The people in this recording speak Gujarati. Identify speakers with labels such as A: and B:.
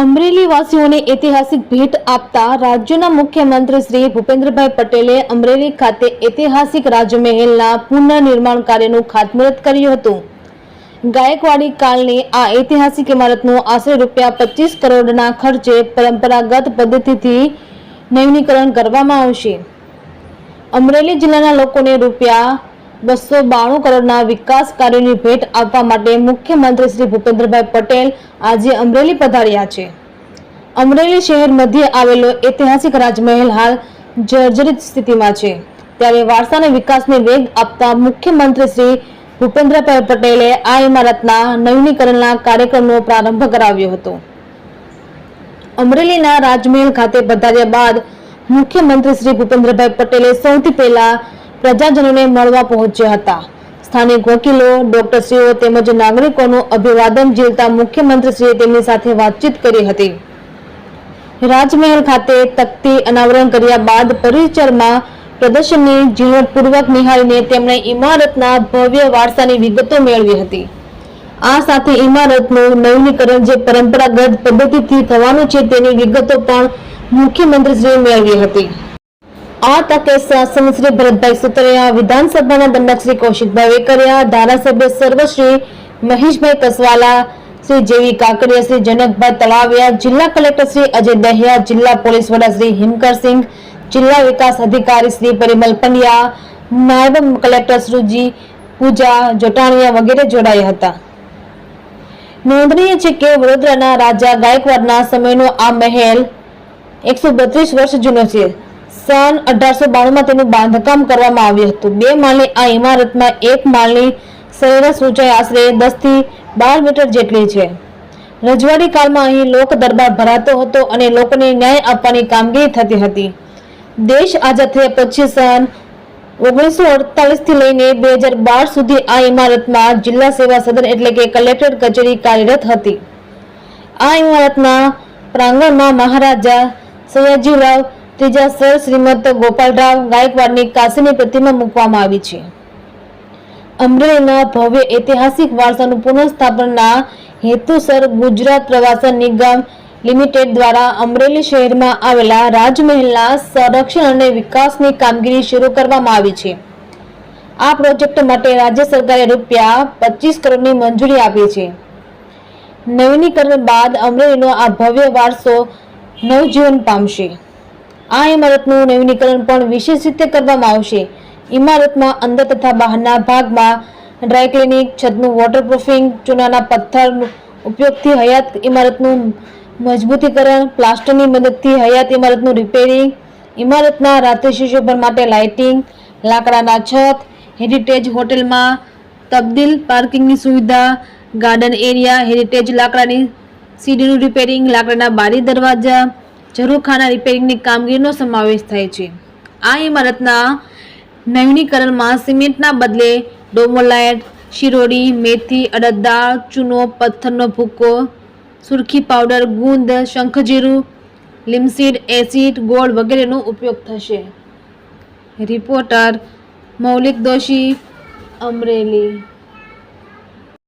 A: અમરેલી વાસીઓને ઐતિહાસિક ભેટ આપતા રાજ્યના મુખ્યમંત્રી શ્રી ભૂપેન્દ્રભાઈ પટેલે અમરેલી ખાતે ઐતિહાસિક રાજમહેલના પુનઃનિર્માણ કાર્યનું ખાતમુહૂર્ત કર્યું હતું. ગાયકવાડી કાળની આ ઐતિહાસિક ઇમારતનું આશરે રૂપિયા પચીસ કરોડના ખર્ચે પરંપરાગત પદ્ધતિથી નવીનીકરણ કરવામાં આવશે. અમરેલી જિલ્લાના લોકોને રૂપિયા બસો બાણું કરોડના વિકાસ કાર્યોની ભેટ આપવા માટે મુખ્યમંત્રી શ્રી ભૂપેન્દ્રભાઈ પટેલ આજે અમરેલી પધાર્યા છે. અમરેલી શહેર મધ્યે આવેલો ઐતિહાસિક રાજમહેલ હાલ જર્જરિત સ્થિતિમાં છે. ત્યારે વારસાને વિકાસને વેગ આપતા મુખ્યમંત્રી શ્રી ભૂપેન્દ્રભાઈ પટેલે આ ઇમારતના નવીનીકરણના કાર્યક્રમનો પ્રારંભ કરાવ્યો હતો. અમરેલીના રાજમહેલ ખાતે પધાર્યા બાદ મુખ્યમંત્રી શ્રી ભૂપેન્દ્રભાઈ પટેલે સૌથી પહેલા પ્રજાજનોને મળવા પહોંચ્યા હતા. સ્થાનિક વકીલો, ડોક્ટરશ્રીઓ તેમજ નાગરિકોનું અભિવાદન ઝીલતા મુખ્યમંત્રીશ્રીએ તેમની સાથે વાતચીત કરી હતી. રાજમહેલ ખાતે તકતી અનાવરણ કર્યા બાદ પરિસરમાં પ્રદર્શનની ઝીણવટપૂર્વક નિહાળીને તેમણે ઇમારતના ભવ્ય વારસાની વિગતો મેળવી હતી. આ સાથે ઇમારતનું નવીનીકરણ જે પરંપરાગત પદ્ધતિથી થવાનું છે તેની વિગતો પણ મુખ્યમંત્રીશ્રીએ મેળવી હતી. આ તકે શાસન શ્રી ભરતભાઈ સુતરિયા વિધાનસભાના દંડક શ્રી કૌશિકભાઈ વેકરિયા ધારાસભ્ય સર્વશ્રી મહેશભાઈ કસવાલા, શ્રી જેવી કાકડિયા, શ્રી જનકભાઈ તળાવિયા, જિલ્લા કલેક્ટર શ્રી અજય દહિયા, જિલ્લા પોલીસ વડા શ્રી હિમકરસિંહ જિલ્લા વિકાસ અધિકારી શ્રી પરિમલ પંડ્યા, નાયબ કલેક્ટર શ્રીજી પૂજા જોટાણીયા વગેરે જોડાયા હતા. નોંધનીય છે કે વડોદરાના રાજા ગાયકવાડના સમયનો આ મહેલ એકસો વર્ષ જૂનો છે. સન અઢારસો બાણુંમાં તેનું બાંધકામ કરવામાં આવ્યું હતું. બે માળની આ ઇમારતમાં એક માળની સરેરાશ ઊંચાઈ આશરે દસથી બાર મીટર જેટલી છે. રજવાડી કાળમાં અહીં લોક દરબાર ભરાતો હતો અને લોકોને ન્યાય આપવાની કામગીરી થતી હતી. દેશ આઝાદ થયા પછી સન ઓગણીસો અડતાલીસથી લઈને બે હજાર બાર સુધી આ ઇમારતમાં જિલ્લા સેવા સદન એટલે કે કલેક્ટર કચેરી કાર્યરત હતી. આ ઇમારતના પ્રાંગણમાં મહારાજા સયાજીરાવ ત્રીજા સર શ્રીમંત ગોપાલરાવ ગાયકવાડની કાશીની પ્રતિમા મૂકવામાં આવી છે. અમરેલીના ભવ્ય ઐતિહાસિક વારસાનું પુનઃસ્થાપનના હેતુસર ગુજરાત પ્રવાસન નિગમ લિમિટેડ દ્વારા અમરેલી શહેરમાં આવેલા રાજમહેલના સંરક્ષણ અને વિકાસની કામગીરી શરૂ કરવામાં આવી છે. આ પ્રોજેક્ટ માટે રાજ્ય સરકારે રૂપિયા પચીસ કરોડની મંજૂરી આપી છે. નવીનીકરણ બાદ અમરેલીનો આ ભવ્ય વારસો નવજીવન પામશે. આ ઇમારતનું નવીનીકરણ પણ વિશેષ રીતે કરવામાં આવશે. ઇમારતમાં અંદર તથા બહારના ભાગમાં ડ્રાય ક્લિનિક, છતનું વોટરપ્રૂફિંગ ચૂનાના પથ્થર ઉપયોગથી હયાત ઇમારતનું મજબૂતીકરણ, પ્લાસ્ટરની મદદથી હયાત ઇમારતનું રિપેરિંગ ઇમારતના રાત્રિ સુશોભન માટે લાઇટિંગ લાકડાના છત હેરિટેજ હોટેલમાં તબદીલ પાર્કિંગની સુવિધા ગાર્ડન એરિયા હેરિટેજ લાકડાની સીડીનું રિપેરિંગ લાકડાના બારી દરવાજા ઝરૂખાના રિપેરિંગની કામગીરીનો સમાવેશ થાય છે. આ ઇમારતના નવીનીકરણમાં સિમેન્ટના બદલે ડોમોલાઇટ, શિરોડી, મેથી અડદ દાળ ચૂનો, પથ્થરનો ભૂકો, સુરખી પાવડર, ગુંદ, શંખજીરું, લીમસીડ, એસિડ, ગોળ વગેરેનો ઉપયોગ થશે. રિપોર્ટર મૌલિક દોશી, અમરેલી.